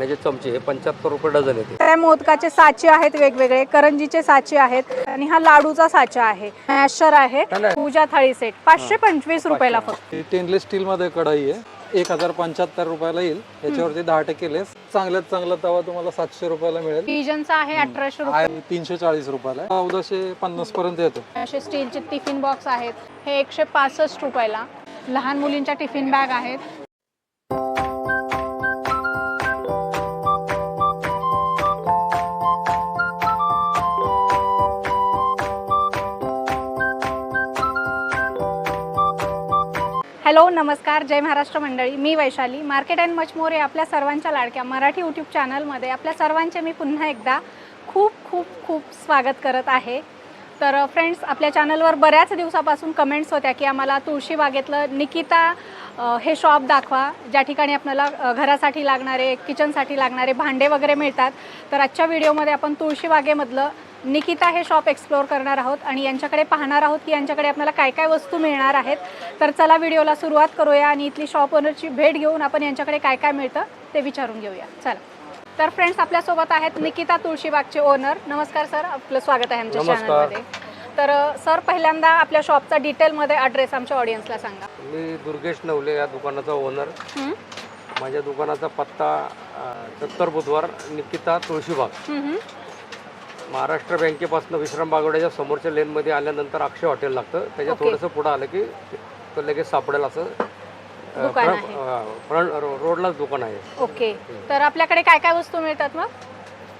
खाण्याचे चमचे हे पंच्याहत्तर रुपये डझन येते. त्या मोदकाचे साचे आहेत वेगवेगळे करंजीचे साचे आहेत आणि हा लाडूचा साचा आहे मॅशर आहे. पूजा थाळी सेट पाचशे पंचवीस रुपयाला फक्त. स्टेनलेस स्टील मध्ये कढाई आहे. एक हजार पंच्याहत्तर रुपयाला येईल. याच्यावरती दहा टक्के लेस चांगल्यात चांगला तवा तुम्हाला सातशे रुपयाला मिळेल. पिजनचा आहे अठराशे रुपये. तीनशे चाळीस रुपयाला. चौदाशे पन्नास पर्यंत येतो. असे स्टीलचे टिफिन बॉक्स आहेत. हे एकशे पासष्ट रुपयाला. लहान मुलींच्या टिफिन बॅग आहेत. हॅलो नमस्कार जय महाराष्ट्र मंडळी. मी Vaishali. Market and much more या आपल्या सर्वांच्या लाडक्या मराठी यूट्यूब चॅनलमध्ये आपल्या सर्वांचे मी पुन्हा एकदा खूप खूप खूप स्वागत करत आहे. तर फ्रेंड्स आपल्या चॅनलवर बऱ्याच दिवसापासून कमेंट्स होत्या की आम्हाला तुळशीबागेतलं निकिता हे शॉप दाखवा. ज्या ठिकाणी आपल्याला घरासाठी लागणारे किचनसाठी लागणारे भांडे वगैरे मिळतात. तर आजच्या व्हिडिओमध्ये आपण तुळशीबागेमधलं निकिता हे शॉप एक्सप्लोअर करणार आहोत आणि यांच्याकडे पाहणार आहोत की यांच्याकडे आपल्याला काय काय वस्तू मिळणार आहेत. तर चला व्हिडिओला सुरुवात करूया आणि इथली शॉप ओनरची भेट घेऊन आपण यांच्याकडे काय काय मिळतं ते विचारून घेऊया. चला. तर फ्रेंड्स आपल्यासोबत आहेत निकिता तुळशीबागचे ओनर नमस्कार सर आपलं स्वागत आहे आमच्या. चॅनलमध्ये तर सर पहिल्यांदा आपल्या शॉपचा डिटेलमध्ये ॲड्रेस आमच्या ऑडियन्सला सांगा. मी दुर्गेश नवले या दुकानाचा ओनर? माझ्या दुकानाचा पत्ता दत्तर बुधवार निकिता तुळशीबाग. महाराष्ट्र बँकेपासून विश्राम बागवड्याच्या समोरच्या लेनमध्ये आल्यानंतर अक्षय हॉटेल लागतं त्याच्या ओके. थोडंसं पुढं आलं की तो लगेच सापडेल असं अ, दुकान फ्रंट- आहे. अ, फ्रंट रो- रोडलाच दुकान आहे ओके तर आपल्याकडे काय काय वस्तू मिळतात मग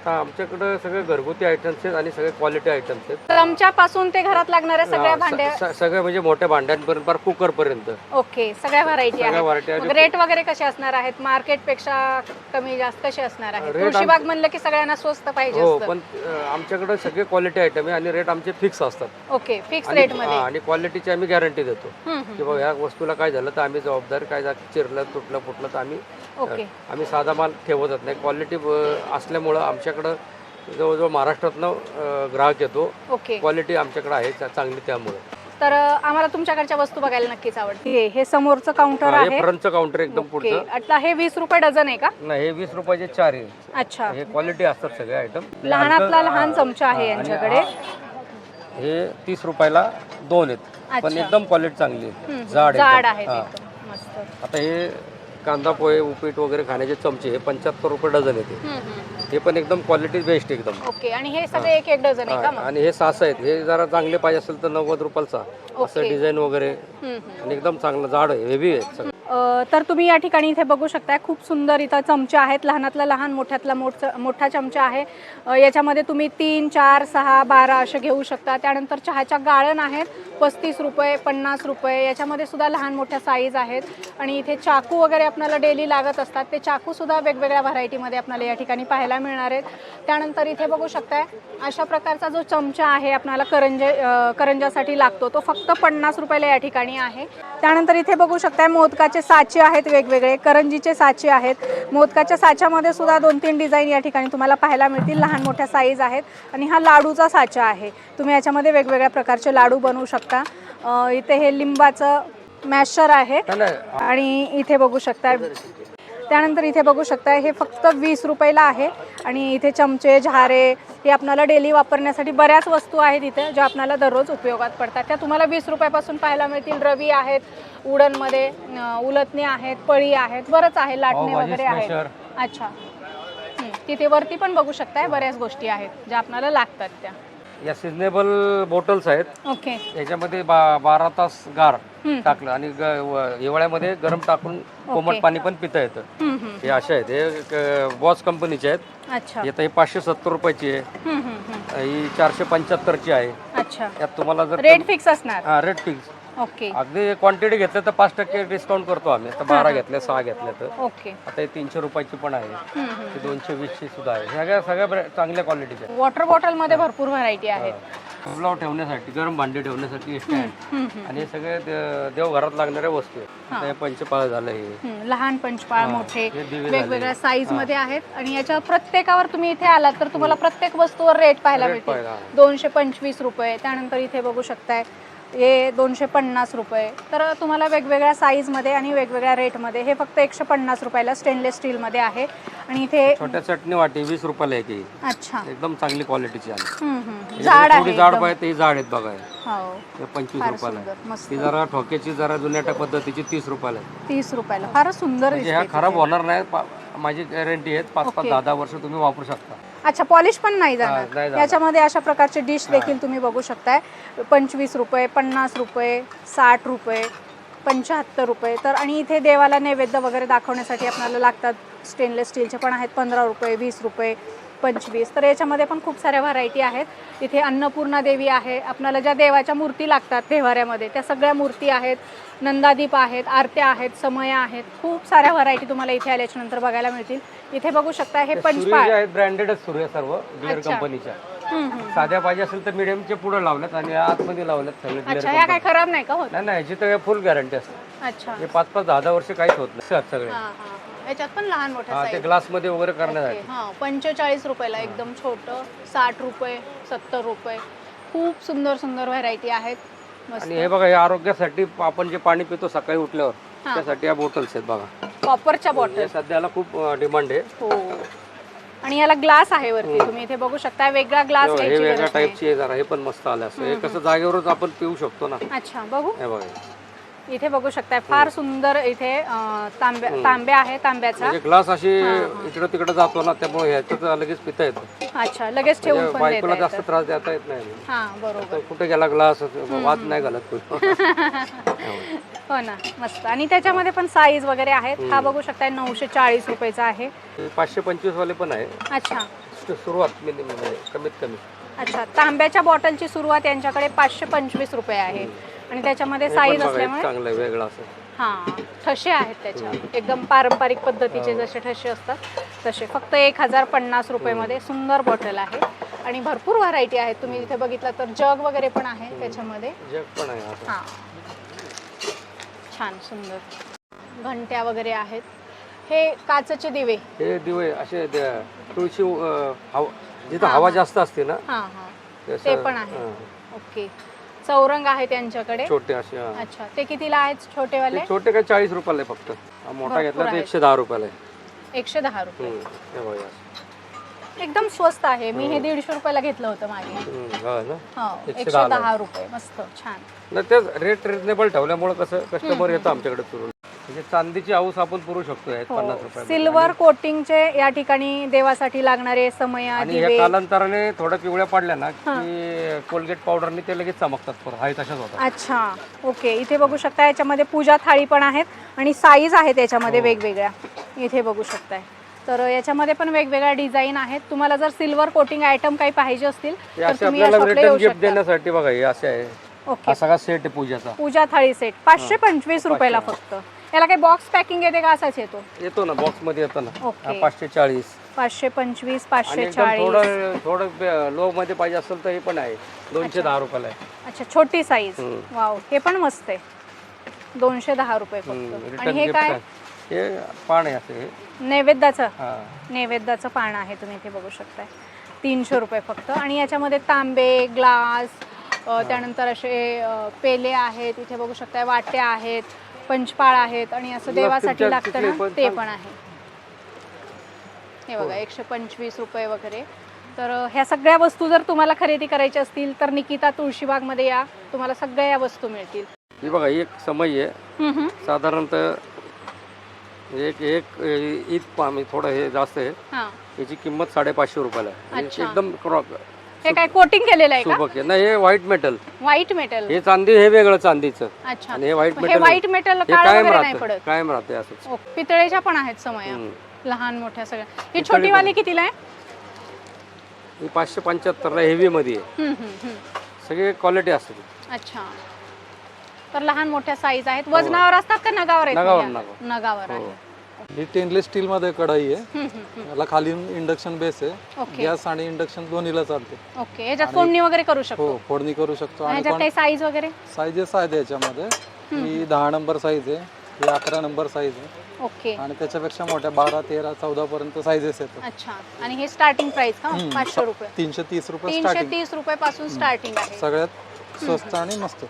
तर आमच्याकडं सगळे घरगुती आयटम्स आहेत आणि सगळे क्वालिटी आयटम्स आहेत. चमच्यापासून ते घरात लागणाऱ्या सगळ्या स- भांड्या स- सगळे म्हणजे मोठ्या भांड्यांपर्यंत फार कुकरपर्यंत ओके सगळ्या व्हरायटी सगळ्या आहेत. variety मग रेट वगैरे कसे असणार आहेत? मार्केटपेक्षा कमी जास्त कसे असणार आहेत? Rate तुळशीबाग म्हणलं की सगळ्यांना स्वस्त पाहिजे हो असतं. पण अ, आमच्याकडे सगळे क्वालिटी आयटम आहे आणि रेट आमचे फिक्स असतात. ओके फिक्स आणि रेटमध्ये. हा, आणि क्वालिटीची आम्ही गॅरंटी देतो. की बाबा ह्या वस्तूला काय झालं तर आम्ही जबाबदार काय जा- चिरलं तुटलं फुटलं तर आम्ही ओके. आम्ही साधा माल ठेवतच नाही. क्वालिटी असल्यामुळं आमच्याकडं जवळजवळ महाराष्ट्रातनं ग्राहक येतो. ओके. क्वालिटी आमच्याकडे आहे चा- चांगली त्यामुळे. तर आम्हाला तुमच्याकडच्या वस्तू बघायला नक्कीच आवडते हे समोरचं काउंटर हे आहे. फ्रंटचं काउंटर एकदम ओके. पुढचं. आता हे वीस रुपये डझन आहे का? नाही हे वीस रुपयाचे चार आहे अच्छा. हे क्वालिटी असतात सगळे आयटम लहानातला लहान चमचा आहे यांच्याकडे. हे तीस रुपयाला दोन आहेत. पण अच्छा. एकदम क्वालिटी चांगली आहे जाड जाड एकदम. आहेत हा. एकदम. मस्त. आता हे कांदा पोहे उपीट वगैरे खाण्याचे चमचे हे पंच्याहत्तर रुपये डझन येते. हं, पण एकदम क्वालिटी बेस्ट एकदम. ओके आणि हे सगळे एक एक डझन आहे का मग? आणि हे सास आहेत. हे जरा चांगले पाहिजे असेल तर नव्वद रुपयाचा. असं. डिझाईन वगैरे. आणि एकदम चांगलं जाड आहे हेवी आहे सगळं. अ, तर तुम्ही या ठिकाणी इथे बघू शकताय खूप सुंदर इथं चमचे आहेत. लहानातला लहान मोठ्यातला मोठ मोठा चमचा आहे. अ, याच्यामध्ये तुम्ही तीन चार सहा बारा असे घेऊ शकता. त्यानंतर चहाच्या गाळण आहेत. पस्तीस रुपये पन्नास रुपये. याच्यामध्ये सुद्धा लहान मोठ्या साईज आहेत. आणि इथे चाकू वगैरे आपल्याला डेली लागत असतात. ते चाकूसुद्धा वेगवेगळ्या व्हरायटीमध्ये आपल्याला या ठिकाणी पाहायला मिळणार आहेत. त्यानंतर इथे बघू शकताय अशा प्रकारचा जो चमचा आहे आपल्याला करंजे करंजासाठी लागतो. तो फक्त पन्नास रुपयाला या ठिकाणी आहे. त्यानंतर इथे बघू शकताय मोदकाचे साचे आहेत वेगवेगळे करंजीचे साचे आहेत. मोदकाच्या साच्यामध्ये सुद्धा दोन तीन डिझाईन या ठिकाणी तुम्हाला पाहायला मिळतील. लहान मोठ्या साईज आहेत आणि हा लाडूचा साचा आहे. तुम्ही याच्यामध्ये वेगवेगळ्या प्रकारचे लाडू बनवू शकता. इथे हे लिंबाचं मॅशर आहे. आणि इथे बघू शकता त्यानंतर इथे बघू शकता हे फक्त वीस रुपयाला आहे. आणि इथे चमचे झारे हे आपल्याला डेली वापरण्यासाठी बऱ्याच वस्तू आहेत इथे ज्या आपल्याला दररोज उपयोगात पडतात. त्या तुम्हाला वीस रुपयापासून पाहायला मिळतील. रवी आहेत उडनमध्ये अं, उलथणे आहेत पळी आहेत बरंच आहे लाटणे पावभाजी वगैरे आहेत. अच्छा. तिथे वरती पण बघू शकताय बऱ्याच गोष्टी आहेत ज्या आपल्याला लागतात त्या. या सिजनेबल बॉटल्स आहेत. ओके याच्यामध्ये बा बारा तास गार. टाकलं आणि ग- व- हिवाळ्यामध्ये गरम टाकून कोमट पाणी पण पिता येतं. हं, असे आहेत. हे बॉस कंपनीचे आहेत. अच्छा. येतं हे पाचशे सत्तर रुपयाची आहे. हं, चारशे पंच्याहत्तरची आहे. अच्छा. यात तुम्हाला जर रेट फिक्स असणार. हा रेट फिक्स ओके. अगदी क्वांटिटी घेतलं तर पाच टक्के डिस्काउंट करतो आम्ही. आता बारा घेतल्या सहा घेतल्या तर. ओके. आता हे तीनशे रुपयाची पण आहे. ती दोनशे वीसची सुद्धा आहे. सगळ्या सगळ्या चांगल्या क्वालिटीच्या वॉटर बॉटलमध्ये भरपूर व्हरायटी आहेत. पुलाव ठेवण्यासाठी गरम भांडी ठेवण्यासाठी स्टँड आणि हे सगळे दे- देवघरात लागणाऱ्या वस्तू आहेत. आता हे पंचपाळ झालं हे. लहान पंचपाळ मोठे हे दिवे वेगवेगळ्या साईजमध्ये आहेत. आणि याच्या प्रत्येकावर तुम्ही इथे आलात तर तुम्हाला प्रत्येक वस्तूवर रेट पाहायला Rate पाहायला. दोनशे पंचवीस रुपये. त्यानंतर इथे बघू शकताय हे दोनशे पन्नास रुपये. तर तुम्हाला वेगवेगळ्या साईजमध्ये आणि वेगवेगळ्या रेटमध्ये हे फक्त एकशे पन्नास रुपयाला स्टेनलेस स्टीलमध्ये आहे. आणि इथे छोट्या चटणी वाटी वीस रुपयाला एक ही. अच्छा. एकदम चांगली क्वालिटीची आहे. हम्म, हम्म. थोडी आहे जाड एकदम. पाहिजे ते जाड आहेत बघा. हे. हे पंचवीस फार रुपयाला सुंदर. आहे मस्त. ती जरा ठोक्याची जरा जुन्या पद्धतीची तीस रुपयाला आहे. तीस रुपयाला. फारच सुंदर म्हणजे ह्या दिसते खराब होणार नाही. पा- माझी गॅरंटी आहे पाच पाच ओके. दहा दहा वर्ष तुम्ही वापरू शकता. अच्छा पॉलिश पण नाही हा, नाही जाणार. जाणार. याच्यामध्ये अशा प्रकारचे डिश देखील तुम्ही बघू शकताय. पंचवीस रुपये पन्नास रुपये साठ रुपये पंच्याहत्तर रुपये. तर आणि इथे देवाला नैवेद्य वगैरे दाखवण्यासाठी आपल्याला लागतात स्टेनलेस स्टीलचे पण आहेत पंधरा रुपये वीस रुपये. पंचवीस. तर याच्यामध्ये पण खूप साऱ्या व्हरायटी आहेत. इथे अन्नपूर्णा देवी आहे. आपल्याला ज्या देवाच्या मूर्ती लागतात देवाऱ्यामध्ये त्या सगळ्या मूर्ती आहेत. नंदादीप आहेत आरत्या आहेत समया आहेत. खूप साऱ्या व्हरायटी तुम्हाला इथे आल्याच्यानंतर बघायला मिळतील. इथे बघू शकता हे पंचपाळ ब्रँडेडच सूर्य सर्व बिअर अच्छा. कंपनीच्या. साध्या पाहिजे असेल तर मिडियमचे पुढे लावल्यात आणि आतमध्ये लावल्यात सगळे अच्छा ह्या काय खराब नाही का होत? नाही नाही ह्याची तर फुल गॅरंटी असते. अच्छा. हे पाच पाच दहा दहा वर्ष काहीच होत नाही. सगळे. याच्यात पण लहान मोठ्या हा ते साईज वगैरे करण्यासाठी हा पंचेचाळीस रुपयाला एकदम छोटं साठ रुपये सत्तर रुपये. खूप सुंदर सुंदर व्हरायटी आहेत. आणि हे बघा हे आरोग्यासाठी आपण जे पाणी पितो सकाळी उठल्यावर हा. त्यासाठी या बॉटल्स आहेत बघा. कॉपरच्या बॉटल हे सध्याला खूप डिमांड आहे. हो. आणि याला ग्लास आहे वरती. तुम्ही इथे बघू शकता वेगळा ग्लास हे घ्यायची वेगळ्या गरज नाही. टाईपची आहे जरा हे पण मस्त आलं असं. हे कसं जागेवरच आपण पिऊ शकतो ना. अच्छा बघू. हे बघा. इथे बघू शकताय. फार सुंदर इथे तांब्या तांब्या आहे तांब्याचा. म्हणजे ग्लास अशी इकडं तिकडं जातो ना त्यामुळे ह्याच्यात लगेच पिता येतो. अच्छा लगेच ठेवून म्हणजे बायकोला जास्त त्रास देता येत नाही. हा बरोबर. कुठे गेला ग्लास वाद नाही घालत. हो ना मस्त. आणि त्याच्यामध्ये पण साईज वगैरे आहेत. हा बघू शकताय नऊशे चाळीस रुपयाचा आहे. हे पाचशे पंचवीस वाले पण आहे. अच्छा. सुरुवात म्हणजे कमीत कमी. अच्छा तांब्याच्या बॉटलची सुरुवात यांच्याकडे पाचशे पंचवीस रुपये आहे. आणि त्याच्यामध्ये साईज असल्यामुळे चांगलं वेगळं असं. हा ठसे आहेत त्याच्या एकदम पारंपरिक पद्धतीचे जसे ठसे असतात तसे. फक्त एक हजार पन्नास रुपयेमध्ये सुंदर बॉटल आहे. आणि भरपूर व्हरायटी आहेत. तुम्ही इथे बघितलं तर जग वगैरे पण आहे त्याच्यामध्ये. जग पण आहे असं. हा. छान सुंदर. घंट्या वगैरे आहेत. हे काचेचे दिवे. हे दिवे असे द- तुळशी अं, हवा जिथं हवा जास्त असते ना हा हा. ते ते असं, पण आहे. हां. ओके. चौरंग आहे त्यांच्याकडे. छोटे असे हां. अच्छा ते कितीला आहेत छोटेवाले? ते छोटे काय चाळीस रुपयाला आहे फक्त. हा मोठा भरपूर घेतला तर. एकशे दहा रुपयाला आहे. एकशे दहा रुपये. हम्म. हे बघा. असं. एकदम स्वस्त आहे. मी हे दीडशे रुपयाला घेतलं होतं मागे. हम्म, हा ना. हो एकशे दहा रुपये. मस्त छान. नाही तेच रेट रिजनेबल ठेवल्यामुळे कसं कस्टमर येतं आमच्याकडे फिरून. म्हणजे चांदीची हाऊस आपण पुरू शकतो यात पन्नास रुपये सिल्वर कोटिंगचे या ठिकाणी देवासाठी लागणारे समया आणि दिवे. कालांतराने थोड्या पिवळ्या पडल्या ना की कोलगेट पावडरने ते लगेच चमकतात परत. हाय तशाच होतात. अच्छा ओके. इथे बघू शकता याच्यामध्ये पूजा थाळी पण आहेत आणि साईज आहेत याच्यामध्ये हो. वेगवेगळ्या. इथे बघू शकताय. तर याच्यामध्ये पण वेगवेगळ्या डिझाईन आहेत. तुम्हाला जर सिल्वर कोटिंग आयटम काही पाहिजे असतील हे तर असे तुम्ही या आपल्याला शॉपला रिटर्न येऊ गिफ्ट शकता. देण्यासाठी बघा हे असे आहे. ओके. हा सगळा सेट आहे पूजाचा. पूजा थाळी सेट पाचशे पंचवीस रुपयाला फक्त. याला काही बॉक्स पॅकिंग येते का असाच येतो? येतो ना बॉक्समध्ये येतो ना. ओके. पाचशे चाळीस. पाचशे पंचवीस आणि पाचशे एकदम चाळीस. थोडं थोडं लो मध्ये पाहिजे असेल तर हे पण आहे. दोनशे दहा रुपयाला आहे. अच्छा छोटी साईज हम्म. वाव हे पण मस्त आहे. दोनशे दहा रुपये फक्त. आणि रिटर्न हे गिफ्ट काय? हे पान आहे असं हे. नैवेद्याचं. हा. नैवेद्याचं पान आहे तुम्ही इथे बघू शकताय. तीनशे रुपये फक्त. आणि याच्यामध्ये तांबे ग्लास अ, त्यानंतर असे अ, पेले आहेत. इथे बघू शकताय वाट्या आहेत. पंचपाळ आहेत आणि असं देवासाठी लागतं ना ते पण आहे. हे बघा एकशे पंचवीस रुपये वगैरे. तर ह्या सगळ्या वस्तू जर तुम्हाला खरेदी करायच्या असतील तर निकिता तुळशीबागमध्ये या. तुम्हाला सगळ्या या वस्तू मिळतील. ही बघा ही एक समय आहे. साधारणतः एक एक ईद पाम थोडं हे जास्त आहे. हा. याची किंमत साडेपाचशे रुपयाला आहे. एकदम हे काय कोटिंग केलेलं आहे का? सुबक आहे. नाही हे व्हाईट मेटल व्हाईट मेटल हे चांदी हे वेगळं चांदीचं. अच्छा. आणि हे व्हाईट हे मेटल व्हाईट मेटल हे काळं कायम वगैरे नाही राहतं पडत. कायम राहते असंच. ओ, पितळेच्या पण आहेत समया. लहान मोठ्या सगळ्या. ही छोटी वाली कितीला आहे? ही पाचशे पंच्याहत्तरला हेवी मध्ये आहे. हम्म, हम्म, हम्म. सगळी क्वालिटी असते अच्छा. तर लहान मोठ्या साईज आहेत. वजनावर असतात का नगावर आहेत? हो. नगावर? नगावर. नगावर आहे. हो. ही स्टेनलेस स्टील मध्ये कढाई आहे. याला खाली इंडक्शन बेस आहे. गॅस आणि इंडक्शन दोन्हीला चालते. ओके याच्यात फोडणी वगैरे करू शकतो? हो फोडणी करू शकतो. आणि काही साईज वगैरे? साईजेस आहेत याच्यामध्ये. ही दहा नंबर साईज आहे. ही अकरा नंबर साईज आहे. ओके आणि त्याच्यापेक्षा मोठ्या बारा तेरा चौदा पर्यंत साईजेस येतात अच्छा. आणि हे स्टार्टिंग प्राइस का? हम्म. पाचशे रुपये. तीनशे तीस रुपये तीनशे स्टार्टिंग तीस रुपये पासून स्टार्टिंग आहे. सगळ्यात स्वस्त आणि मस्त.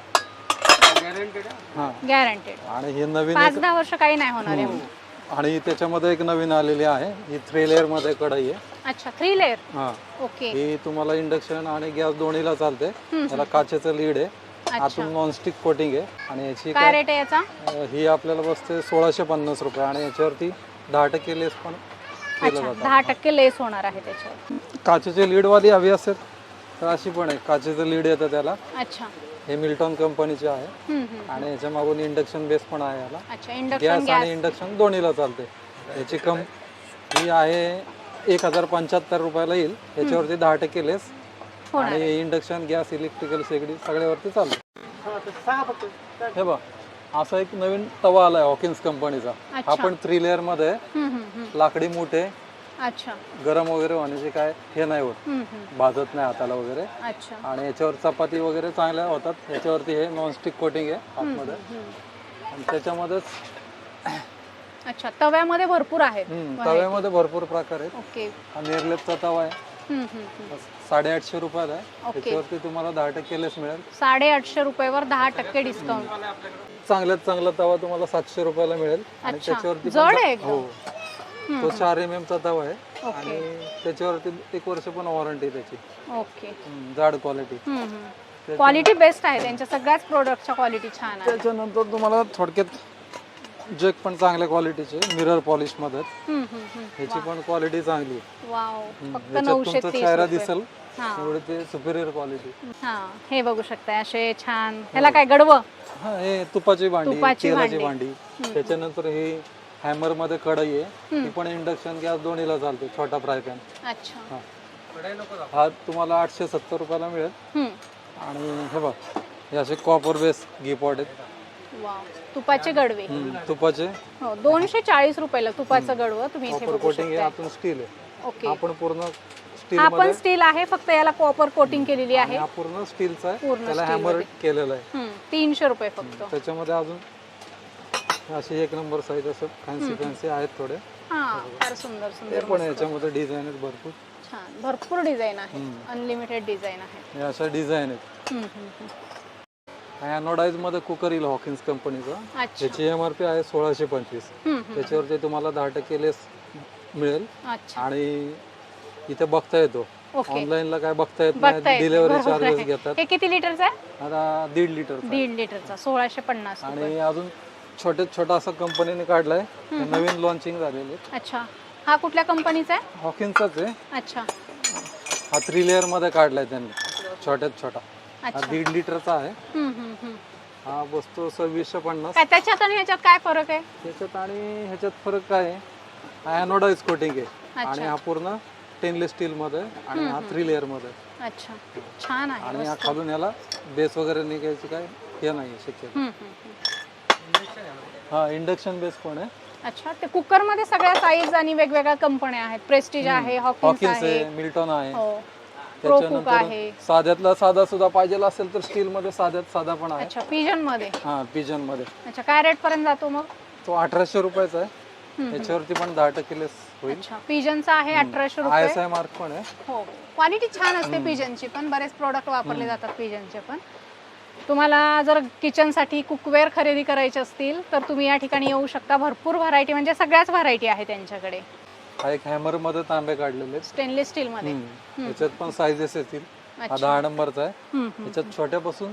हा. गॅरंटेड आणि हे नवीन पाच दहा वर्ष काही नाही होणार आहे. आणि त्याच्यामध्ये एक नवीन आलेली आहे. ही थ्री लेअरमध्ये कढई आहे. अच्छा थ्री लेअर हा. ओके. ही तुम्हाला इंडक्शन आणि गॅस दोन्हीला चालते. त्याला काचेचं लीड आहे. आतून नॉनस्टिक कोटिंग आहे. आणि याची काय रेट आहे याचा? अं, ही आपल्याला बसते सोळाशे पन्नास रुपये. आणि याच्यावरती दहा टक्के लेस पण केलं अच्छा जातं. दहा टक्के लेस होणार आहे त्याच्यावर. काचेची लीडवाली हवी असेल तर अशी पण आहे. काचेचं लीड येतं त्याला. अच्छा. हे मिल्टॉन कंपनीचे आहे. आणि याच्या मागून इंडक्शन बेस पण आहे याला. अच्छा इंडक्शन गॅस गॅस. आणि इंडक्शन दोन्हीला चालते. याची कम ही आहे एक हजार पंच्याहत्तर रुपयाला येईल. याच्यावरती दहा टक्के लेस. होणार आणि इंडक्शन गॅस इलेक्ट्रिकल शेगडी सगळ्यावरती चालते. हे बघ असा एक नवीन तवा आलाय हॉकिन्स कंपनीचा. हा पण थ्री लेअरमध्ये. आहे. हम्म, हम्म, हम्म. लाकडी मोठे. अच्छा. गरम वगैरे होण्याचे काय हे नाही होत. हम्म, हम्म. भाजत नाही हाताला वगैरे. अच्छा. आणि याच्यावर चपाती वगैरे चांगल्या होतात. याच्यावरती हे नॉनस्टिक कोटिंग आहे आतमध्ये. आणि त्याच्यामध्येच अच्छा तव्यामध्ये भरपूर आहेत. हम्म, तव्यामध्ये भरपूर प्रकार आहेत. ओके. हा निर्लेपचा तवा आहे. हम्म, हम्म, हम्म. साडेआठशे रुपयाला आहे. ओके. त्याच्यावरती तुम्हाला दहा टक्के लेस मिळेल. साडेआठशे रुपयावर दहा टक्के डिस्काउंट चांगल्यात चांगला तवा तुम्हाला सातशे रुपयाला मिळेल. आणि अच्छा. त्याच्यावरती पण जड आहे एकदम. हो. तो चार एम एम चा तवा आहे. ओके. आणि त्याच्यावरती एक वर्ष पण वॉरंटी त्याची. ओके. हम्म, जाड क्वालिटी क्वालिटी बेस्ट आहे त्यांच्या सगळ्याच प्रोडक्टच्या क्वालिटी छान आहे. त्याच्यानंतर तुम्हाला थोडक्यात जग पण चांगल्या क्वालिटीचे मिरर पॉलिशमध्ये आहेत. हम्म, हम्म, हम्म. ह्याची पण क्वालिटी चांगली आहे. वाव. फक्त ह्याच्यात नऊशे तुमचा तीस चेहरा रुपये. दिसेल. हा. एवढे ते सुपेरियर क्वालिटी हा हे बघू शकताय असे छान. ह्याला काय गडवं? हा हे तुपाची भांडी तुपाची तेलाची भांडी. भांडी. त्याच्यानंतर ही हॅमरमध्ये कढई आहे. ती पण इंडक्शन गॅस दोन्हीला चालते छोटा फ्राय पॅन अच्छा. हा. तुम्हाला आठशे सत्तर रुपयाला मिळेल. आणि हे बघ हे असे कॉपर बेस घी पॉट आहेत. तुपाचे गडवे. तुपाचे. हो दोनशे चाळीस रुपयाला तुपाचं गडवं तुम्ही इथे बघू कोटिंग शकता आतून स्टील आहे. ओके. हा पण पूर्ण स्टील हा पण स्टील आहे फक्त याला कॉपर कोटिंग केलेली आहे. हा पूर्ण स्टीलचा आहे. पूर्ण त्याला हॅमर केलेला आहे. हम्म, तीनशे रुपये फक्त. त्याच्यामध्ये अजून अशी एक नंबर साईज असं फॅन्सी फॅन्सी आहेत थोडे. हा फार सुंदर ते सुंदर पण याच्यामध्ये डिझाईन आहेत भरपूर. छान. भरपूर डिझाईन आहे अनलिमिटेड डिझाईन आहे हे अशा डिझाईन आहेत. हम्म, हम्म, हम्म. अॅनोडाईजमध्ये कुकर येईल हॉकिन्स कंपनीचा अच्छा. त्याची एम आर पी आहे सोळाशे पंचवीस. हम्म, हम्म. त्याच्यावरती तुम्हाला दहा टक्के लेस मिळेल. अच्छा. आणि इथे बघता येतो. ओके. ऑनलाईनला काय बघता येत बघता नाही. येते, डिलेव्हरी बरोबर चार्जेस आहे. घेतात. हे किती लिटरचा आहे? आता दीड लिटर दीड लिटरचा सोळाशे पन्नास रुपये. आणि अजून छोटे छोटा असा कंपनीने काढलाय. नवीन लॉन्चिंग झालेले. अच्छा. हा कुठल्या कंपनीचा आहे? हॉकिन्सचाच आहे. अच्छा. हा थ्री लेअरमध्ये काढलाय त्यांनी. छोट्यात छोटा. हा अच्छा. दीड लिटरचा आहे. हम्म, हम्म, हम्म. हा बसतो सव्वीसशे पन्नास. काय त्याच्यात आणि ह्याच्यात काय फरक आहे? त्याच्यात आणि ह्याच्यात फरक काय आहे? हा अॅनोडाईज कोटिंग आहे. आणि हा पूर्ण स्टेनलेस स्टील मध्ये आहे आणि हा थ्री लेअरमध्ये. आहे. अच्छा. छान आहे आणि हा खालून याला बेस वगैरे निघायची काय हे नाही शक्य हम्म, हम्म, हम्म. हा इंडक्शन बेस पण आहे? अच्छा ते कुकरमध्ये सगळ्या साईज आणि वेगवेगळ्या कंपन्या आहेत. प्रेस्टिज आहे हॉकिन्स हॉकिन्स आहे. आहे मिल्टॉन आहे. हो. प्रो कुक त्याच्यानंतर आहे. साध्यातला साधा सुद्धा पाहिजे असेल तर स्टील मध्ये साध्यात साधा पण आहे. अच्छा पिजनमध्ये हा पिजनमध्ये अच्छा काय रेट पर्यंत जातो मग? तो अठराशे रुपयाचा आहे. याच्यावरती पण दहा टक्के लेस होईल. अच्छा पिजनचा आहे अठराशे आय रुपये एस आय मार्क पण आहे? हो. क्वालिटी छान असते पिजनची पण. बरेच प्रोडक्ट वापरले जातात पिजनचे पण. तुम्हाला जर किचनसाठी कुकवेअर खरेदी करायचे असतील तर तुम्ही या ठिकाणी येऊ शकता. भरपूर व्हरायटी म्हणजे सगळ्याच व्हरायटी आहे त्यांच्याकडे. हा एक हॅमरमध्ये तांबे काढलेले आहेत. स्टेनलेस स्टीलमध्ये हम्म. याच्यात पण साईजेस येतील. हा अच्छा. दहा नंबरचा आहे. हम्म, हम्म. याच्यात छोट्यापासून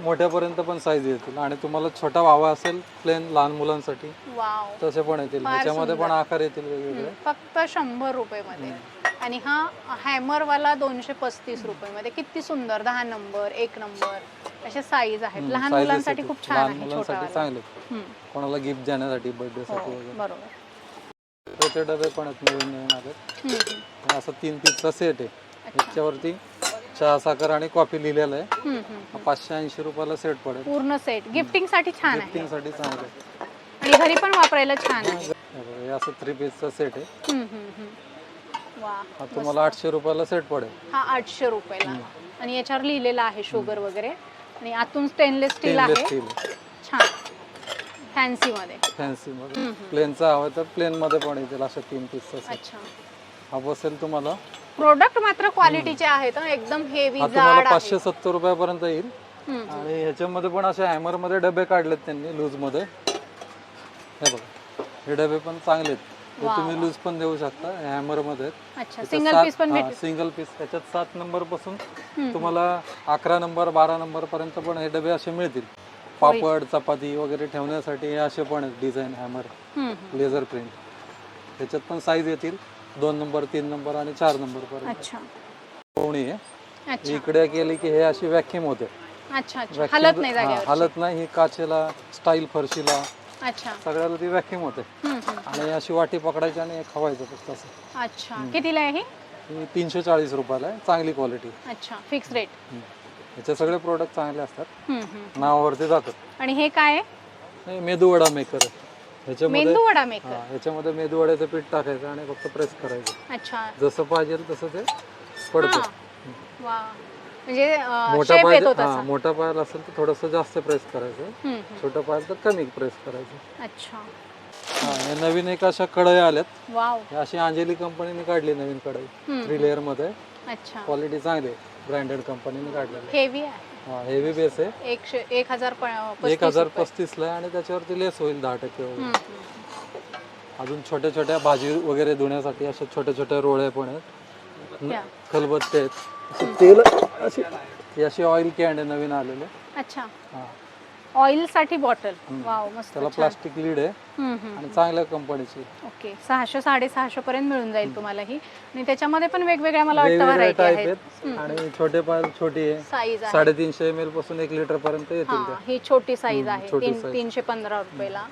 मोठ्यापर्यंत पण साईज येतील. आणि तुम्हाला छोटा व्हावा असेल प्लेन लहान मुलांसाठी वाव. तसे पण येतील. फार त्याच्यामध्ये पण आकार येतील वेगवेगळे. फक्त शंभर रुपये मध्ये आणि हा हॅमर वाला दोनशे पस्तीस रुपये मध्ये किती सुंदर. दहा नंबर एक नंबर. असे साईज आहेत. लहान sizes मुलांसाठी. खूप छान लहान आहे मुलांसाठी छोटा चांगले हम्म. कोणाला गिफ्ट देण्यासाठी बर्थडे हो साठी वगैरे. बरोबर. त्याचे डबे पण आहेत नवीन नवीन आलेत. हम्म, हम्म. हे असं तीन पीसचा सेट आहे. याच्यावरती चहा साखर आणि कॉफी लिहिलेलं आहे. हम्म, हम्म. हा पाचशे ऐंशी रुपयाला सेट पडेल. पूर्ण सेट गिफ्टिंगसाठी छान आहे. गिफ्टिंगसाठी चांगलं आहे. आणि घरी पण वापरायला छान आहे. हे बघा, हे असं थ्री पीसचा सेट आहे. हम्म, हम्म, हम्म. वा हा तुम्हाला आठशे रुपयाला सेट पडेल. हा आठशे रुपयाला. आणि याच्यावर लिहिलेलं आहे शुगर वगैरे. आणि आतून स्टेनलेस स्टील स्टेनलेस आहे. स्टील छान. फॅन्सी मध्ये. फॅन्सी मध्ये. प्लेनचा हवा तर प्लेन मध्ये पण येतील अशा तीन सेट अच्छा. हा बसेल तुम्हाला. प्रोडक्ट मात्र क्वालिटीचे आहेत हं. एकदम हेवी हा जाड तुम्हाला आहे. पाचशे सत्तर रुपयापर्यंत येईल. हम्म. आणि ह्याच्यामध्ये पण असे हॅमरमध्ये डबे काढलेत त्यांनी लूजमध्ये. हे बघा. हे डबे पण चांगले आहेत. हे तुम्ही लूज पण देऊ शकता हॅमरमध्ये. अच्छा सिंगल पीस पण भेटेल. सिंगल पीस त्याच्यात सात नंबरपासून तुम्हाला अकरा नंबर बारा नंबर पर्यंत पण हे डबे असे मिळतील. पापड चपाती वगैरे ठेवण्यासाठी हे असे पण आहेत डिझाईन हॅमर हम्म, हम्म. लेझर प्रिंट त्याच्यात पण साईज येतील. दोन नंबर तीन नंबर आणि चार नंबर पर्यंत. अच्छा. कोणी आहे अच्छा. इकडे केली की हे अशी व्याख्याम होते. अच्छा अच्छा. Vacuum- हलत नाही हा, जागेवर हलत नाही ही काचेला स्टाईल फरशीला अच्छा. सगळ्याला ती व्याख्याम होते. हम्म, हम्म. आणि अशी वाटी पकडायची आणि खवायचं फक्त असं. अच्छा. कितीला आहे हे? ही तीनशे चाळीस रुपयाला आहे. चांगली क्वालिटी अच्छा. फिक्स रेट याचे सगळे प्रोडक्ट चांगले असतात. नावावरती जातात. आणि हे काय आहे? हे मेदूवडा मेकर आहे. ह्याच्यामध्ये मेंदू वडा मेकर हा ह्याच्यामध्ये मेदूवड्याचं पीठ टाकायचं आणि फक्त प्रेस करायचं. अच्छा. जसं पाहिजे तसं ते पडतं. हा. वा. म्हणजे मोठा येतो हा तसा मोठा पायाला असेल तर थोडंसं जास्त प्रेस करायचं. हम्म, हम्म. छोटं पाहिलं तर कमी प्रेस करायचं. अच्छा. हा हे नवीन एक अशा कढया आल्यात. वाव. हे अशी अंजली कंपनीने काढली नवीन कढई. हम्म. थ्री लेअरमध्ये. अच्छा. क्वालिटी चांगली आहे. ब्रँडेड कंपनीने काढलेली. हेवी आहे. हा हेवी बेस आहे. एकशे एक हजार प- एक पस्तीस हजार रुपये. पस्तीसला आहे आणि त्याच्यावरती लेस होईल दहा टक्के वगैरे हम्म, हम्म. अजून छोट्या छोट्या भाजी वगैरे धुण्यासाठी अशा छोट्या छोट्या रोळ्या पण आहेत. न-. खलबत्ते आहेत. तेल अशी ही अशी ऑइल कॅन्ड आहे नवीन आलेले. अच्छा. हा. ऑइलसाठी बॉटल वाव मस्त त्याला छान. प्लास्टिक लीड आहे हम्म, हम्म. आणि चांगल्या कंपनीची ओके सहाशे साडेसहाशे पर्यंत मिळून जाईल तुम्हाला ही. आणि त्याच्यामध्ये पण वेगवेगळ्या मला वाटतं व्हरायटी टाईप आहेत. आहेत. आणि छोटे पाय छोटी आहे. साईज आहे. साडेतीनशे एम एलपासून एक लिटर पर्यंत येतील हा ही छोटी साईज आहे. छोटी तीन size. तीनशे पंधरा रुपयाला.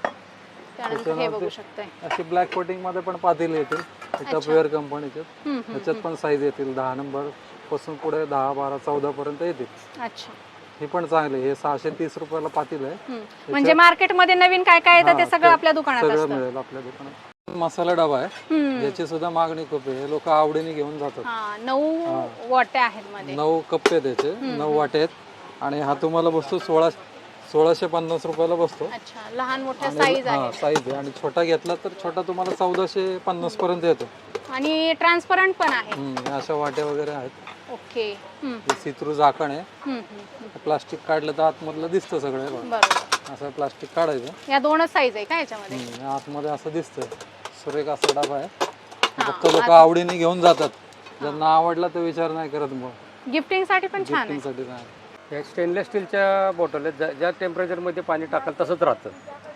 त्यानंतर हे बघू शकताय. त्या अशी ब्लॅक कोटिंगमध्ये पण पातेली येतील. टपवेअर कंपनीचे हम्म, हम्म. त्याच्यात पण साईज येतील. दहा नंबर पासून पुढे दहा बारा चौदा पर्यंत येतील. अच्छा. ही पण चांगली आहे. हे सहाशे तीस रुपयाला पातील आहे. हम्म. म्हणजे मार्केटमध्ये नवीन काय काय येतं ते सगळं आपल्या दुकानात सगळं असतं. मिळेल आपल्या दुकानात. मसाला डबा आहे. हम्म. याची सुद्धा मागणी खूप आहे. लोक आवडीने घेऊन जातात. हा नऊ वाट्या आहेत मध्ये. नऊ कप्पे त्याचे नऊ वाटे आहेत. आणि हा तुम्हाला बसतो सोळा सोळाशे पन्नास रुपयाला बसतो. अच्छा लहान मोठ्या साईज हा साईज आहे. आणि छोटा घेतला तर छोटा तुम्हाला चौदाशे पन्नास पर्यंत येतो. आणि ट्रान्सपरंट पण आहे. हम्म, अशा वाट्या वगैरे आहेत. ओके. हे सित्रू झाकण आहे. प्लास्टिक काढलं तर आतमधलं दिसतं सगळं. हे बघा. बरोबर. असं प्लास्टिक काढायचं. या दोनच साईज आहे का याच्यामध्ये? हम्म, आतमध्ये असं दिसतं सुरेख असा डबा आहे. फक्त लोक आवडीने घेऊन जातात. ज्यांना आवडला तर विचार नाही करत मग. गिफ्टिंगसाठी पण छान आहे. साठी नाही. हे स्टेनलेस स्टीलच्या बॉटल आहेत. ज्या- ज्या टेम्परेचरमध्ये पाणी टाकाल तसंच राहतं.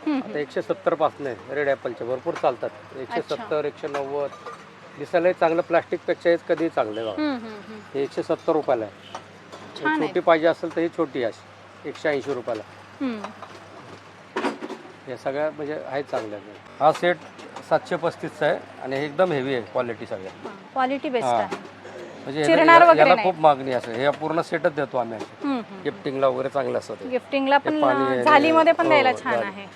हम्म, आता एकशे सत्तरपासून आहे रेड ॲपलचे भरपूर चालतात. एकशे अच्छा. सत्तर एकशे नव्वद. दिसायलाही चांगलं प्लास्टिकपेक्षा हेच कधी चांगलं आहे बघा. हम्म, हम्म, हम्म. हे एकशे सत्तर रुपयाला आहे छान आहे छोटी पाहिजे असेल तर ही छोटी आहे अशी एकशे ऐंशी रुपयाला हम्म. या सगळ्या म्हणजे आहेत चांगल्या हा सेट सातशे पस्तीसचा आहे आणि हे एकदम हेवी आहे क्वालिटी सगळ्या हा, क्वालिटी बेस्ट हा. आहे म्हणजे चिरणार याला वगैरे याला नाही. खूप मागणी असेल हे पूर्ण सेटच देतो आम्ही असे हम्म, हम्म. गिफ्टिंगला वगैरे चांगलं असतं ते गिफ्टिंगला पण पाणी झालीमध्ये पण हो, द्यायला छान झाली. आहे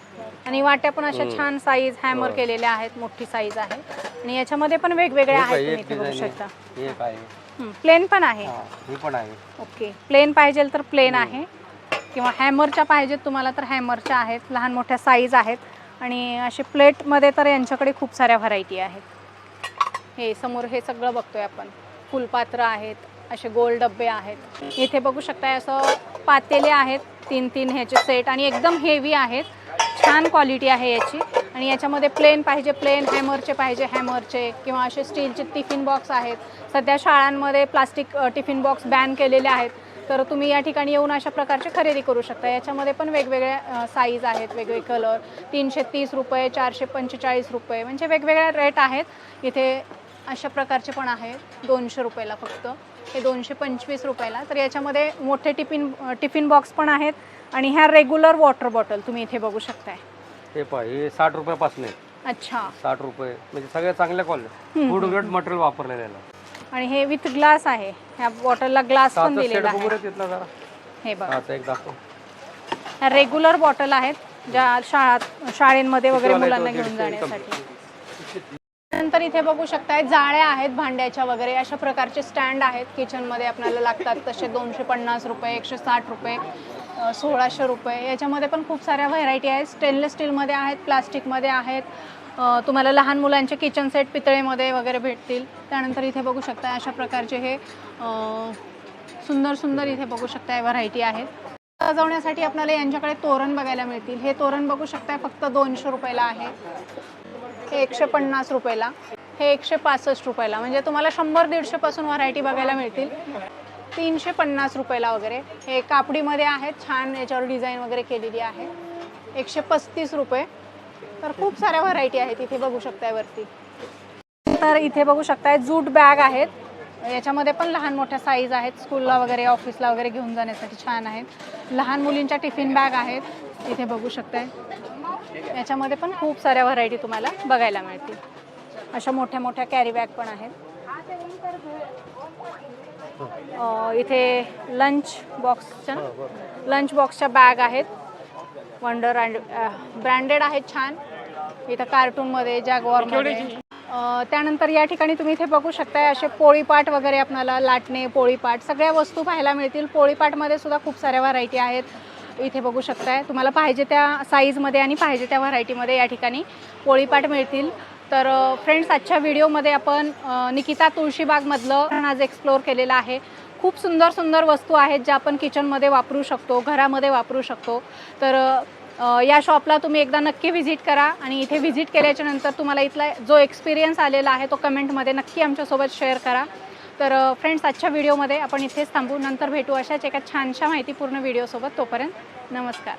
आणि वाट्या पण अशा छान साईज हॅमर केलेल्या आहेत मोठी साईज आहे. आणि याच्यामध्ये पण वेगवेगळ्या आहेत तुम्ही इथे बघू शकता. हे प्लेन पण आहे. हा ही पण आहे. ओके प्लेन पाहिजे तर प्लेन आहे. किंवा हॅमरच्या पाहिजेत तुम्हाला तर हॅमरच्या आहेत लहान मोठ्या साईज आहेत. आणि असे प्लेटमध्ये तर यांच्याकडे खूप साऱ्या व्हरायटी आहेत. हे समोर हे सगळं बघतोय आपण. फुलपात्र आहेत असे गोल डब्बे आहेत. इथे बघू शकताय असं पातेले आहेत तीन तीन ह्याचे सेट आणि एकदम हेवी आहेत. छान क्वालिटी आहे याची. आणि याच्यामध्ये प्लेन पाहिजे प्लेन हॅमरचे पाहिजे हॅमरचे किंवा असे स्टीलचे टिफिन बॉक्स आहेत. सध्या शाळांमध्ये प्लास्टिक टिफिन बॉक्स बॅन केलेले आहेत. तर तुम्ही या ठिकाणी येऊन अशा प्रकारचे खरेदी करू शकता. याच्यामध्ये पण वेगवेगळ्या साईज आहेत वेगवेगळे कलर तीनशे तीस रुपये चारशे पंचेचाळीस रुपये म्हणजे वेगवेगळ्या रेट आहेत. इथे अशा प्रकारचे पण आहेत दोनशे रुपयाला फक्त. हे दोनशे पंचवीस रुपयाला. तर याच्यामध्ये मोठे टिफिन टिफिन बॉक्स पण आहेत. आणि ह्या रेग्युलर वॉटर बॉटल तुम्ही इथे बघू शकताय. हे पहा हे साठ रुपयापासून आहे. अच्छा. साठ रुपये म्हणजे सगळ्या चांगल्या क्वालिटी फूड ग्रेड मटेरियल वापरलेलं आहे. आणि हे विथ ग्लास आहे. ह्या बॉटलला ग्लास पण दिलेला आहे. हे बघा. एक दाखव. ह्या रेग्युलर बॉटल आहेत ज्या शाळात शाळेमध्ये वगैरे मुलांना? घेऊन जाण्यासाठी. नंतर इथे बघू शकताय जाळ्या आहेत भांड्याच्या वगैरे अशा प्रकारचे स्टँड आहेत. किचनमध्ये आपल्याला लागतात तसे दोनशे पन्नास रुपये एकशे साठ रुपये. सोळाशे रुपये. याच्यामध्ये पण खूप साऱ्या व्हरायटी आहेत. स्टेनलेस स्टीलमध्ये आहेत प्लास्टिकमध्ये आहेत. तुम्हाला लहान मुलांचे किचन सेट पितळेमध्ये वगैरे भेटतील. त्यानंतर इथे बघू शकता अशा प्रकारचे हे सुंदर सुंदर इथे बघू शकता व्हरायटी आहेत. सजवण्यासाठी आपल्याला यांच्याकडे तोरण बघायला मिळतील. हे तोरण बघू शकताय फक्त दोनशे रुपयाला आहे. हे एकशे पन्नास रुपयाला. हे एकशे पासष्ट रुपयाला. म्हणजे तुम्हाला शंभर दीडशेपासून व्हरायटी बघायला मिळतील. तीनशे पन्नास रुपयाला वगैरे. हे कापडीमध्ये आहेत छान याच्यावर डिझाईन वगैरे केलेली आहे. एकशे पस्तीस रुपये. तर खूप साऱ्या व्हरायटी आहेत इथे बघू शकताय वरती. तर इथे बघू शकताय जूट बॅग आहेत. याच्यामध्ये पण लहान मोठ्या साईज आहेत. स्कूलला वगैरे ऑफिसला वगैरे घेऊन जाण्यासाठी छान आहेत. लहान मुलींच्या टिफिन बॅग आहेत. इथे बघू शकताय. याच्यामध्ये पण खूप साऱ्या व्हरायटी तुम्हाला बघायला मिळतील. अशा मोठ्या मोठ्या कॅरी बॅग पण आहेत. इथे लंच बॉक्सच्या लंच बॉक्सच्या बॅग आहेत. वंडर अँड ब्रँडेड आहेत छान. इथं कार्टूनमध्ये जॅगवॉरमध्ये त्यानंतर या ठिकाणी तुम्ही इथे बघू शकताय असे पोळीपाट वगैरे आपल्याला लाटणे पोळीपाट सगळ्या वस्तू पाहायला मिळतील. पोळीपाटमध्ये सुद्धा खूप साऱ्या व्हरायटी आहेत. इथे बघू शकताय. तुम्हाला पाहिजे त्या साईजमध्ये आणि पाहिजे त्या व्हरायटीमध्ये या ठिकाणी पोळीपाट मिळतील. तर फ्रेंड्स आजच्या व्हिडिओमध्ये आपण निकिता तुळशीबागमधलं आज एक्सप्लोअर केलेलं आहे. खूप सुंदर सुंदर वस्तू आहेत ज्या आपण किचनमध्ये वापरू शकतो घरामध्ये वापरू शकतो. तर या शॉपला तुम्ही एकदा नक्की व्हिजिट करा आणि इथे व्हिजिट केल्याच्यानंतर तुम्हाला इथला जो एक्सपिरियन्स आलेला आहे तो कमेंटमध्ये नक्की आमच्यासोबत शेअर करा. तर फ्रेंड्स आजच्या व्हिडिओमध्ये आपण इथेच थांबू. नंतर भेटू अशाच एका छानशा माहितीपूर्ण व्हिडिओसोबत तोपर्यंत नमस्कार.